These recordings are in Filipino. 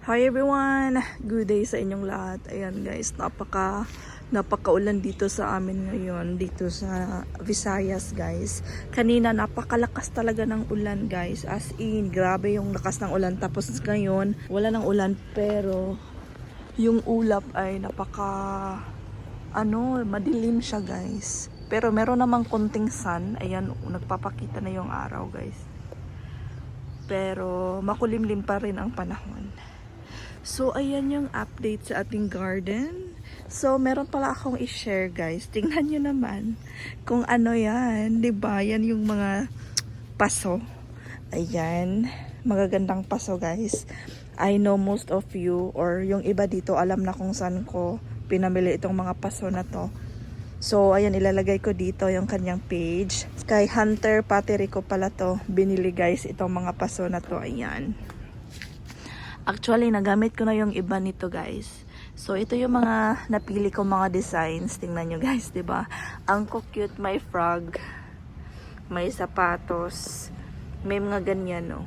Hi everyone! Good day sa inyong lahat. Ayan guys, napaka napakaulan dito sa amin ngayon dito sa Visayas guys. Kanina napakalakas talaga ng ulan guys. As in, grabe yung lakas ng ulan. Tapos ngayon, wala ng ulan pero yung ulap ay napaka ano, madilim siya guys. Pero meron namang konting sun. Ayan, nagpapakita na yung araw guys. Pero makulimlim pa rin ang panahon. So, ayan yung update sa ating garden. So, meron pala akong i-share guys. Tingnan nyo naman kung ano yan. ba Yan yung mga paso. Ayan. Magagandang paso guys. I know most of you or yung iba dito alam na kung saan ko pinamili itong mga paso na to. So, ayan, ilalagay ko dito yung kanyang page. Kay Hunter Pateri ko pala to. Binili guys itong mga paso na to. Ayan. Actually, nagamit ko na yung iba nito guys. So, ito yung mga napili ko mga designs. Tingnan nyo guys, ba Ang cute, may frog. May sapatos. May mga ganyan, no.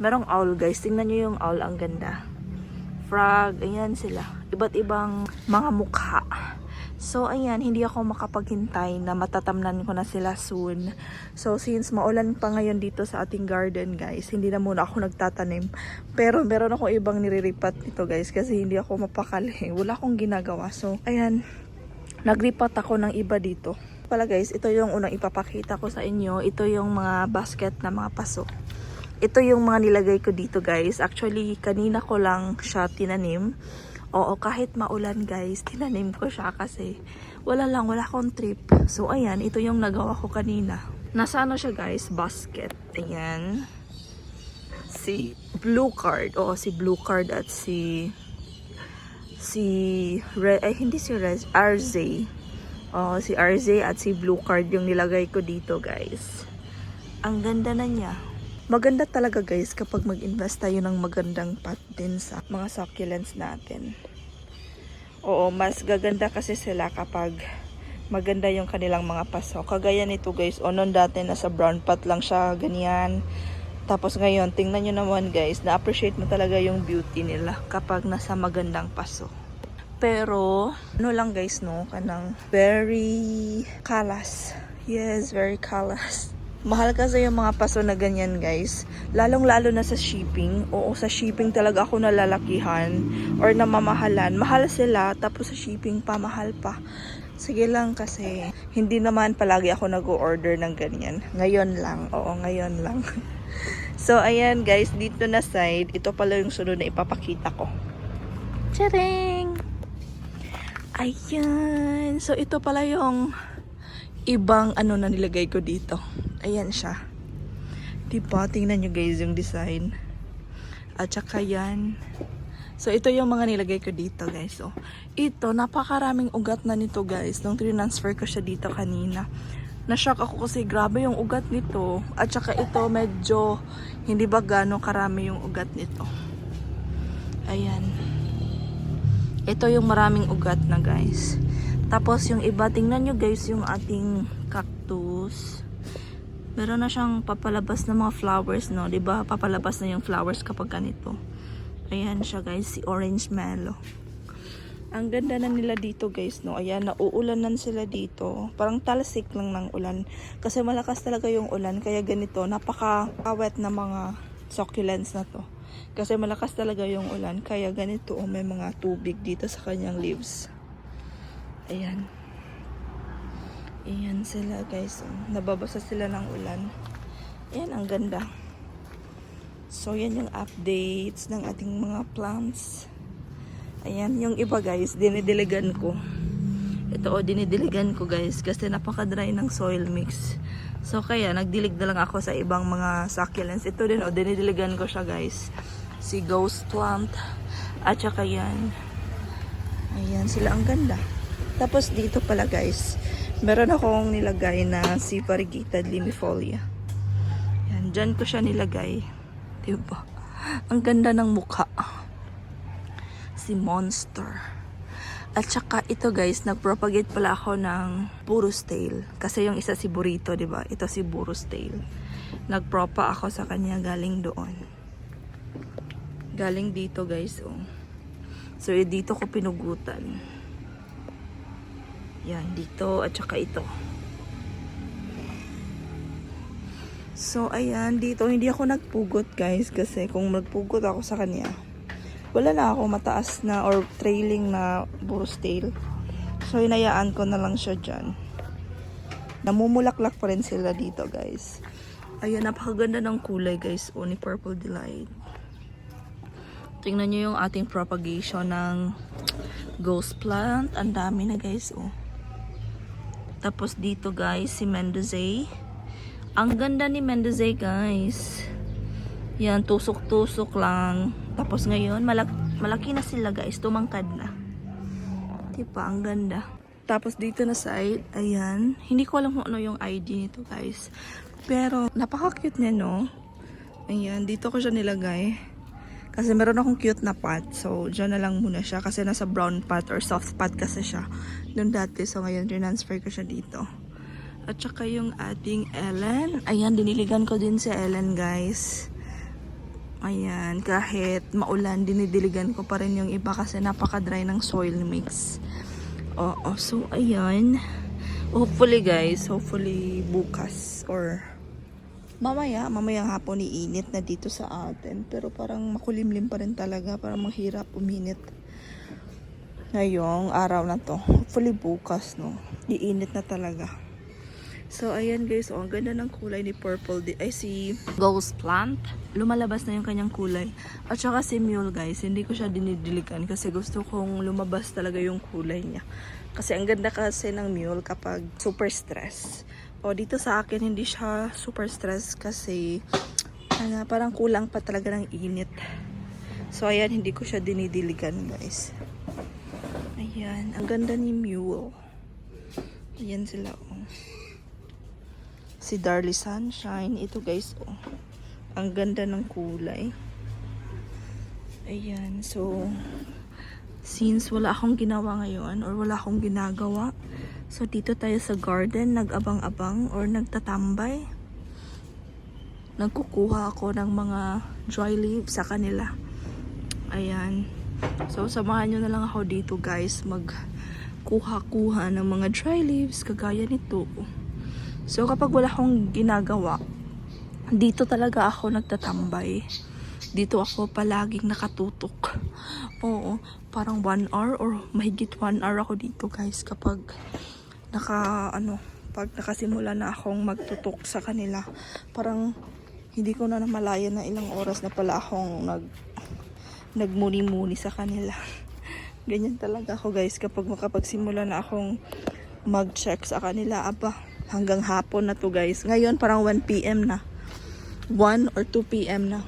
Merong owl guys. Tingnan nyo yung owl, ang ganda. Frog, ayan sila. Iba't ibang mga mukha. So, ayan, hindi ako makapaghintay na matatamnan ko na sila soon. So, since maulan pa ngayon dito sa ating garden, guys, hindi na muna ako nagtatanim. Pero, meron ako ibang niriripat nito, guys, kasi hindi ako mapakali. Wala akong ginagawa. So, ayan, nagripat ako ng iba dito. Pala, guys, ito yung unang ipapakita ko sa inyo. Ito yung mga basket na mga paso. Ito yung mga nilagay ko dito, guys. Actually, kanina ko lang siya tinanim. Oo, kahit maulan guys, tinanim ko siya kasi wala lang, wala akong trip. So, ayan, ito yung nagawa ko kanina. Nasa ano siya guys, basket. Ayan. Si Blue Card. Oo, si Blue Card at si si Re, ay hindi si Rez, RZ. Oo, si RZ at si Blue Card yung nilagay ko dito guys. Ang ganda na niya. Maganda talaga guys kapag mag-invest tayo ng magandang pot din sa mga succulents natin. Oo, mas gaganda kasi sila kapag maganda yung kanilang mga paso. Kagaya nito guys, o noon dati nasa brown pot lang siya, ganyan. Tapos ngayon, tingnan nyo naman guys, na-appreciate mo talaga yung beauty nila kapag nasa magandang paso. Pero, ano lang guys no, kanang very kalas. Yes, very kalas. Mahal kasi yung mga paso na ganyan guys. Lalong lalo na sa shipping. Oo, sa shipping talaga ako nalalakihan or namamahalan. Mahal sila tapos sa shipping pa mahal pa. Sige lang kasi hindi naman palagi ako nag-order ng ganyan. Ngayon lang. Oo, ngayon lang. so ayan guys, dito na side. Ito pala yung sunod na ipapakita ko. Charing! Ayan. So ito pala yung ibang ano na nilagay ko dito. Ayan siya. Diba? Tingnan nyo guys yung design. At saka yan. So, ito yung mga nilagay ko dito guys. So, ito, napakaraming ugat na nito guys. Nung transfer ko siya dito kanina. Na-shock ako kasi grabe yung ugat nito. At saka ito, medyo hindi ba gano'ng karami yung ugat nito. Ayan. Ito yung maraming ugat na guys. Tapos yung iba, tingnan nyo guys yung ating cactus. Meron na siyang papalabas na mga flowers, no? ba Papalabas na yung flowers kapag ganito. Ayan siya guys, si orange mellow. Ang ganda na nila dito guys, no? Ayan, nauulanan sila dito. Parang talsik lang ng ulan. Kasi malakas talaga yung ulan, kaya ganito, napaka-wet na mga succulents na to. Kasi malakas talaga yung ulan, kaya ganito, oh, may mga tubig dito sa kanyang leaves. Ayan. Ayan sila guys. oh. Nababasa sila ng ulan. Ayan, ang ganda. So, yan yung updates ng ating mga plants. Ayan, yung iba guys, dinidiligan ko. Ito o, dinidiligan ko guys kasi napaka-dry ng soil mix. So, kaya nagdilig na lang ako sa ibang mga succulents. Ito din o, dinidiligan ko siya guys. Si ghost plant. At saka yan. Ayan, sila ang ganda. Tapos dito pala guys, meron akong nilagay na si Variegated limifolia. Yan, dyan ko siya nilagay. Diba? Ang ganda ng mukha. Si Monster. At saka ito guys, nagpropagate pala ako ng Burus Tail. Kasi yung isa si Burrito, ba? Ito si Burus Tail. Nagpropa ako sa kanya galing doon. Galing dito guys, oh. So, eh, dito ko pinugutan. Yan, dito at saka ito. So, ayan, dito hindi ako nagpugot guys kasi kung magpugot ako sa kanya, wala na ako mataas na or trailing na burros tail. So, hinayaan ko na lang siya dyan. Namumulaklak pa rin sila dito guys. Ayan, napakaganda ng kulay guys, ni Purple Delight. Tingnan nyo yung ating propagation ng ghost plant. Ang dami na guys, oh. Tapos dito guys, si Mendoza. Ang ganda ni Mendoza guys. Yan, tusok-tusok lang. Tapos ngayon, malak malaki na sila guys. Tumangkad na. Diba, ang ganda. Tapos dito na side, ayan. Hindi ko alam kung ano yung ID nito guys. Pero, napaka-cute niya no. Ayan, dito ko siya nilagay. Kasi meron akong cute na pot. So, dyan na lang muna siya. Kasi nasa brown pot or soft pot kasi siya. Noon dati. So, ngayon, transfer ko siya dito. At saka yung ating Ellen. Ayan, diniligan ko din si Ellen, guys. Ayan, kahit maulan, dinidiligan ko pa rin yung iba kasi napaka-dry ng soil mix. Oo, so ayan. Hopefully, guys, hopefully bukas or mamaya, mamayang hapon iinit na dito sa atin. Pero parang makulimlim pa rin talaga, parang mahirap uminit ngayong araw na to. Hopefully bukas, no? Iinit na talaga. So, ayan guys, oh, ang ganda ng kulay ni Purple. Ay, si Ghost Plant. Lumalabas na yung kanyang kulay. At saka si Mule, guys, hindi ko siya dinidiligan kasi gusto kong lumabas talaga yung kulay niya. Kasi ang ganda kasi ng Mule kapag super stress. O, dito sa akin, hindi siya super stress kasi ano, parang kulang pa talaga ng init. So, ayan, hindi ko siya dinidiligan, guys. Ayan, ang ganda ni Mule. Ayan sila, oh si Darly Sunshine. Ito guys, oh. Ang ganda ng kulay. Ayan, so since wala akong ginawa ngayon or wala akong ginagawa, so dito tayo sa garden, nag-abang-abang or nagtatambay. Nagkukuha ako ng mga dry leaves sa kanila. Ayan. So, samahan nyo na lang ako dito guys, magkuha-kuha ng mga dry leaves kagaya nito. So kapag wala akong ginagawa, dito talaga ako nagtatambay. Dito ako palaging nakatutok. Oo, parang one hour or mahigit one hour ako dito guys kapag naka ano, pag nakasimula na akong magtutok sa kanila. Parang hindi ko na namalayan na ilang oras na pala akong nag nagmuni-muni sa kanila. Ganyan talaga ako guys kapag makapagsimula na akong mag-check sa kanila. Aba, hanggang hapon na to guys. Ngayon parang 1pm na. 1 or 2pm na.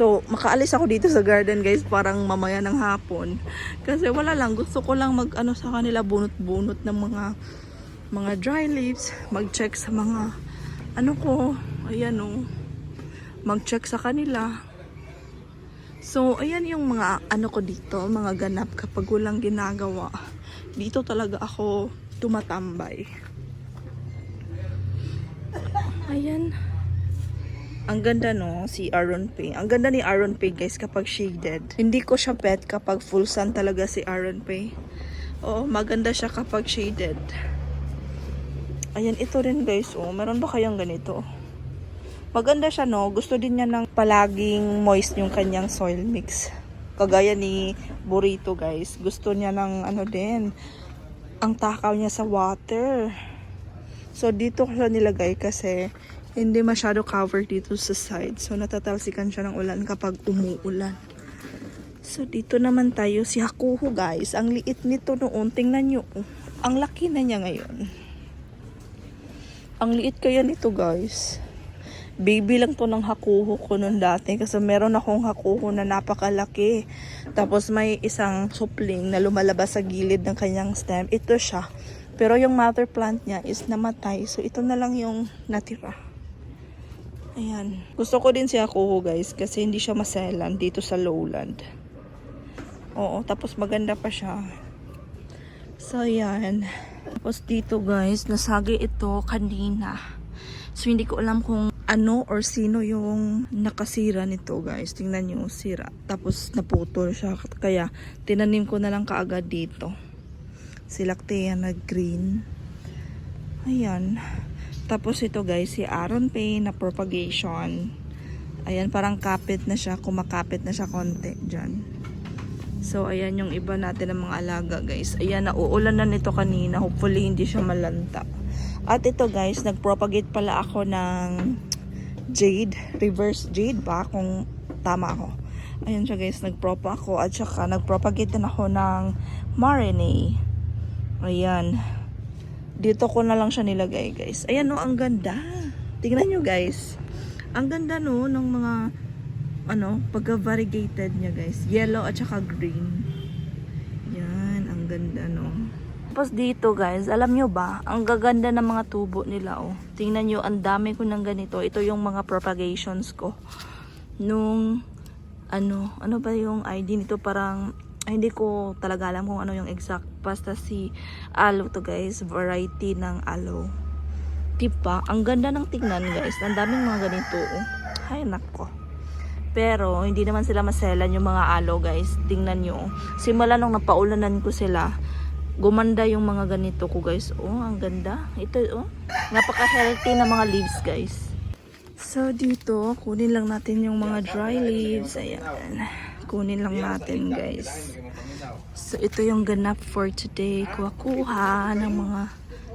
So, makaalis ako dito sa garden guys parang mamaya ng hapon. Kasi wala lang, gusto ko lang mag ano sa kanila bunot-bunot ng mga mga dry leaves, mag-check sa mga ano ko, ayan oh. Mag-check sa kanila. So, ayan yung mga ano ko dito, mga ganap kapag walang ginagawa. Dito talaga ako tumatambay. Ayan. Ang ganda no, si Aaron Pay. Ang ganda ni Aaron Pay guys kapag shaded. Hindi ko siya pet kapag full sun talaga si Aaron Pay. Oo, maganda siya kapag shaded. Ayan, ito rin guys. Oh, meron ba kayang ganito? Maganda siya no. Gusto din niya ng palaging moist yung kanyang soil mix. Kagaya ni Burrito guys. Gusto niya ng ano din. Ang takaw niya sa water. So dito ko siya nilagay kasi hindi masyado cover dito sa side. So natatalsikan siya ng ulan kapag umuulan. So dito naman tayo si Hakuho guys. Ang liit nito noon. Tingnan nyo. Ang laki na niya ngayon. Ang liit kaya nito guys. Baby lang to ng hakuho ko noon dati kasi meron akong hakuho na napakalaki. Tapos may isang supling na lumalabas sa gilid ng kanyang stem. Ito siya. Pero yung mother plant niya is namatay. So ito na lang yung natira. Ayan. Gusto ko din si hakuho guys kasi hindi siya maselan dito sa lowland. Oo, tapos maganda pa siya. So, yan. Tapos dito guys, nasagi ito kanina. So, hindi ko alam kung ano or sino yung nakasira nito guys. Tingnan nyo, sira. Tapos naputol siya. Kaya tinanim ko na lang kaagad dito. Silaktea na green. Ayan. Tapos ito guys, si Aaron Payne na propagation. Ayan, parang kapit na siya. Kumakapit na siya konti dyan. So, ayan yung iba natin ng mga alaga guys. Ayan, nauulan na nito kanina. Hopefully, hindi siya malanta. At ito guys, nagpropagate pala ako ng jade. Reverse jade ba? Kung tama ako. Ayan siya guys, nagpropa ako. At saka, nagpropagate din ako ng marinade. Ayan. Dito ko na lang siya nilagay, guys. Ayan, no, ang ganda. Tingnan nyo, guys. Ang ganda, no, ng mga, ano, pagka-variegated niya, guys. Yellow at saka green. Yan, ang ganda, no. Tapos dito, guys, alam nyo ba, ang gaganda ng mga tubo nila, oh. Tingnan nyo, ang dami ko ng ganito. Ito yung mga propagations ko. Nung, ano, ano ba yung ID nito? Parang, ay, hindi ko talaga alam kung ano yung exact. Basta si aloe to guys. Variety ng aloe. Diba? Ang ganda ng tignan guys. Ang daming mga ganito. Oh. Ay, nako. Pero, hindi naman sila maselan yung mga aloe guys. Tingnan nyo. oh. Simula nung napaulanan ko sila, gumanda yung mga ganito ko guys. Oh, ang ganda. Ito, oh. Napaka-healthy na mga leaves guys. So, dito, kunin lang natin yung mga dry leaves. Ayan. Kunin lang natin, guys. So, ito yung ganap for today. Kuha-kuha ng mga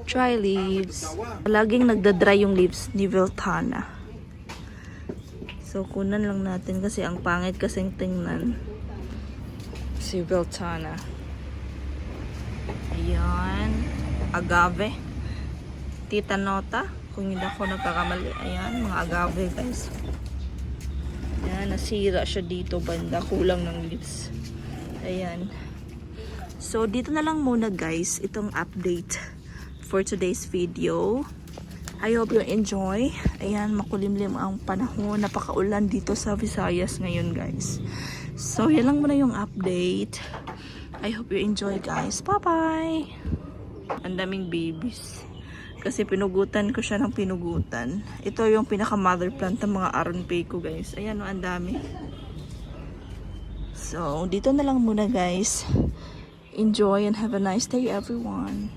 dry leaves. Laging nagda-dry yung leaves ni Viltana. So, kunan lang natin kasi ang pangit kasing tingnan. Si Viltana. Ayan. Agave. Tita Nota. Kung hindi ako nagkakamali. Ayan, mga agave guys. Ayan, nasira siya dito banda. Kulang ng leaves. Ayan. So, dito na lang muna guys, itong update for today's video. I hope you enjoy. Ayan, makulimlim ang panahon. Napakaulan dito sa Visayas ngayon guys. So, yan lang muna yung update. I hope you enjoy guys. Bye-bye! Ang daming babies. Kasi pinugutan ko siya ng pinugutan. Ito yung pinaka mother plant ng mga aron pay ko guys. Ayan o, ang dami. So, dito na lang muna guys. Enjoy and have a nice day everyone.